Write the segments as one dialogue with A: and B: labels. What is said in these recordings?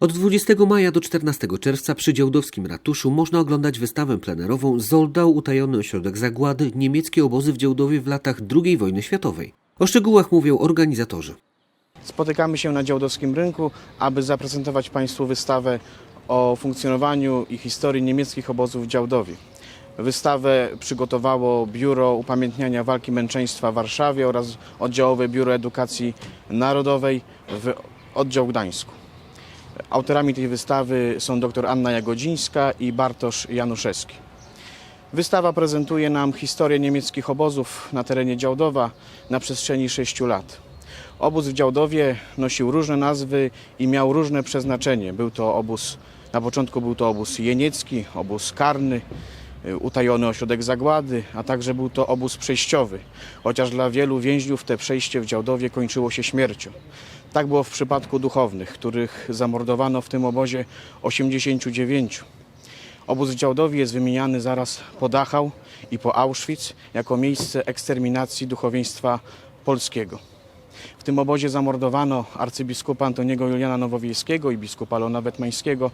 A: Od 20 maja do 14 czerwca przy Działdowskim Ratuszu można oglądać wystawę plenerową Zoldau utajony ośrodek zagłady niemieckie obozy w Działdowie w latach II wojny światowej. O szczegółach mówią organizatorzy.
B: Spotykamy się na Działdowskim Rynku, aby zaprezentować Państwu wystawę o funkcjonowaniu i historii niemieckich obozów w Działdowie. Wystawę przygotowało Biuro Upamiętniania Walki Męczeństwa w Warszawie oraz oddziałowe Biuro Edukacji Narodowej w oddział Gdańsku. Autorami tej wystawy są dr Anna Jagodzińska i Bartosz Januszewski. Wystawa prezentuje nam historię niemieckich obozów na terenie Działdowa na przestrzeni sześciu lat. Obóz w Działdowie nosił różne nazwy i miał różne przeznaczenie. Był to obóz, na początku był to obóz jeniecki, obóz karny, utajony ośrodek zagłady, a także był to obóz przejściowy, chociaż dla wielu więźniów te przejście w Działdowie kończyło się śmiercią. Tak było w przypadku duchownych, których zamordowano w tym obozie 89. Obóz w Działdowie jest wymieniany zaraz po Dachau i po Auschwitz jako miejsce eksterminacji duchowieństwa polskiego. W tym obozie zamordowano arcybiskupa Antoniego Juliana Nowowiejskiego i biskupa Leona Wetmańskiego,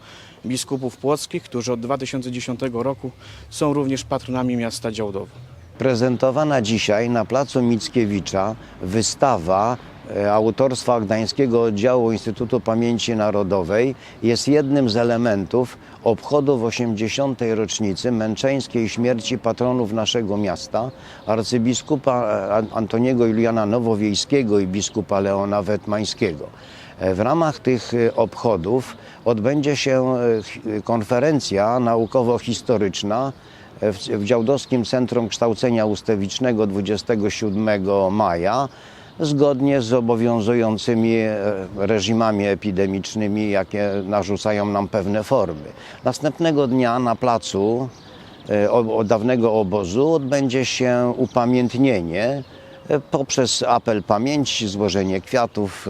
B: biskupów płockich, którzy od 2010 roku są również patronami miasta Działdowa.
C: Prezentowana dzisiaj na Placu Mickiewicza wystawa e, autorstwa Gdańskiego Oddziału Instytutu Pamięci Narodowej jest jednym z elementów obchodów 80. rocznicy męczeńskiej śmierci patronów naszego miasta, arcybiskupa e, An- Antoniego Juliana Nowowiejskiego i biskupa Leona Wetmańskiego. E, W ramach tych obchodów odbędzie się konferencja naukowo-historyczna w, w Działdowskim Centrum Kształcenia Ustawicznego 27 maja zgodnie z obowiązującymi e, reżimami epidemicznymi, jakie narzucają nam pewne formy. Następnego dnia na placu e, o- o dawnego obozu odbędzie się upamiętnienie e, poprzez apel pamięci, złożenie kwiatów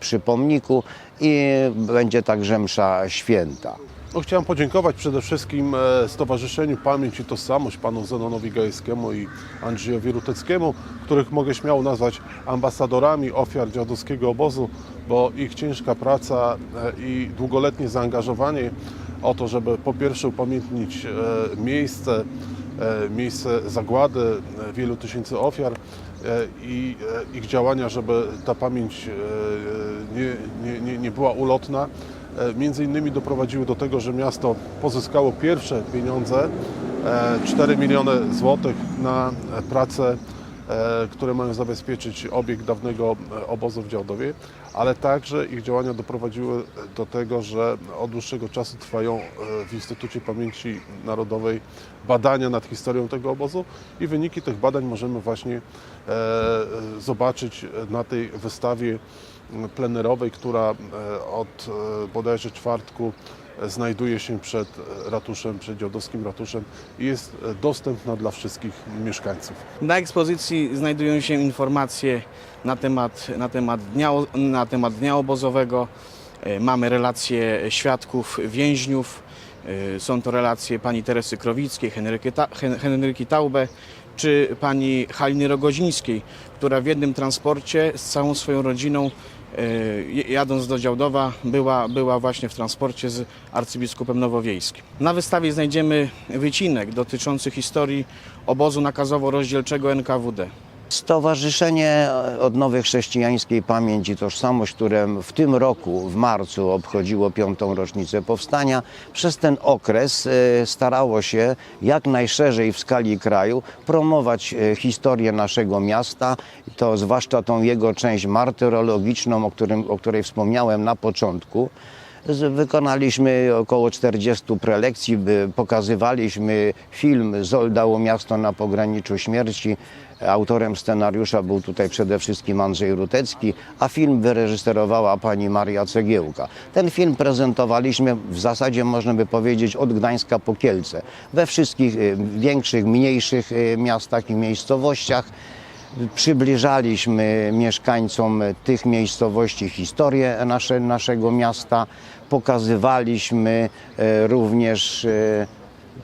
C: przy pomniku i będzie także msza święta.
D: No, chciałem podziękować przede wszystkim e, Stowarzyszeniu Pamięć i Tożsamość panu Zenonowi Gajewskiemu i Andrzejowi Ruteckiemu, których mogę śmiało nazwać ambasadorami ofiar dziadowskiego obozu, bo ich ciężka praca e, i długoletnie zaangażowanie o to, żeby po pierwsze upamiętnić e, miejsce, miejsce zagłady wielu tysięcy ofiar i ich działania, żeby ta pamięć nie, nie, nie była ulotna. E, Między innymi doprowadziły do tego, że miasto pozyskało pierwsze pieniądze, e, 4 miliony złotych na e, prace, e, które mają zabezpieczyć obiekt dawnego e, obozu w Działdowie, ale także ich działania doprowadziły do tego, że od dłuższego czasu trwają e, w Instytucie Pamięci Narodowej badania nad historią tego obozu i wyniki tych badań możemy właśnie e, e, zobaczyć na tej wystawie plenerowej, która e, od e, bodajże czwartku e, znajduje się przed ratuszem, przed Działdowskim Ratuszem i jest dostępna dla wszystkich mieszkańców.
B: Na ekspozycji znajdują się informacje na temat, na temat, dnia, na temat dnia obozowego. Mamy relacje świadków, więźniów. Są to relacje pani Teresy Krowickiej, Henryki, Ta, Hen- Henryki Taube czy pani Haliny Rogozińskiej, która w jednym transporcie z całą swoją rodziną e, jadąc do Działdowa była, była właśnie w transporcie z arcybiskupem Nowowiejskim. Na wystawie znajdziemy wycinek dotyczący historii obozu nakazowo-rozdzielczego NKWD.
C: Stowarzyszenie Odnowy Chrześcijańskiej Pamięć i Tożsamość, które w tym roku, w marcu, obchodziło piątą rocznicę powstania, przez ten okres e, starało się jak najszerzej w skali kraju promować e, historię naszego miasta, to zwłaszcza tą jego część martyrologiczną, o, którym, o której wspomniałem na początku. Wykonaliśmy około 40 prelekcji, pokazywaliśmy film Zoldało miasto na pograniczu śmierci. Autorem scenariusza był tutaj przede wszystkim Andrzej Rutecki, a film wyreżyserowała pani Maria Cegiełka. Ten film prezentowaliśmy w zasadzie można by powiedzieć od Gdańska po Kielce. We wszystkich y, większych, mniejszych y, miastach i miejscowościach przybliżaliśmy mieszkańcom tych miejscowości historię nasze, naszego miasta, pokazywaliśmy e, również e,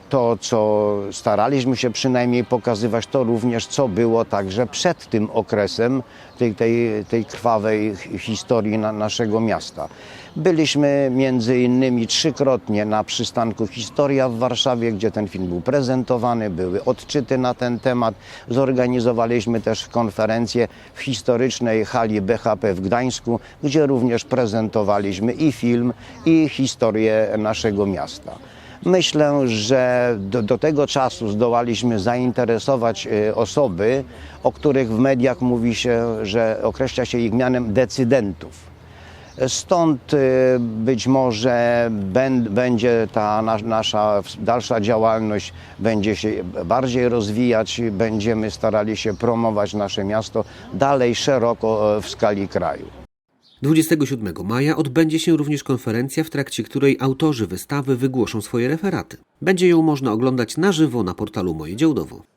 C: to, co staraliśmy się przynajmniej pokazywać, to również co było także przed tym okresem tej, tej, tej krwawej historii na, naszego miasta. Byliśmy między innymi trzykrotnie na przystanku Historia w Warszawie, gdzie ten film był prezentowany, były odczyty na ten temat. Zorganizowaliśmy też konferencję w historycznej hali BHP w Gdańsku, gdzie również prezentowaliśmy i film, i historię naszego miasta. Myślę, że do, do tego czasu zdołaliśmy zainteresować e, osoby, o których w mediach mówi się, że określa się ich mianem decydentów. Stąd y, być może będzie ta nas, nasza dalsza działalność będzie się bardziej rozwijać, będziemy starali się promować nasze miasto dalej szeroko e, w skali kraju.
A: 27 maja odbędzie się również konferencja, w trakcie której autorzy wystawy wygłoszą swoje referaty. Będzie ją można oglądać na żywo na portalu Moje Działdowo.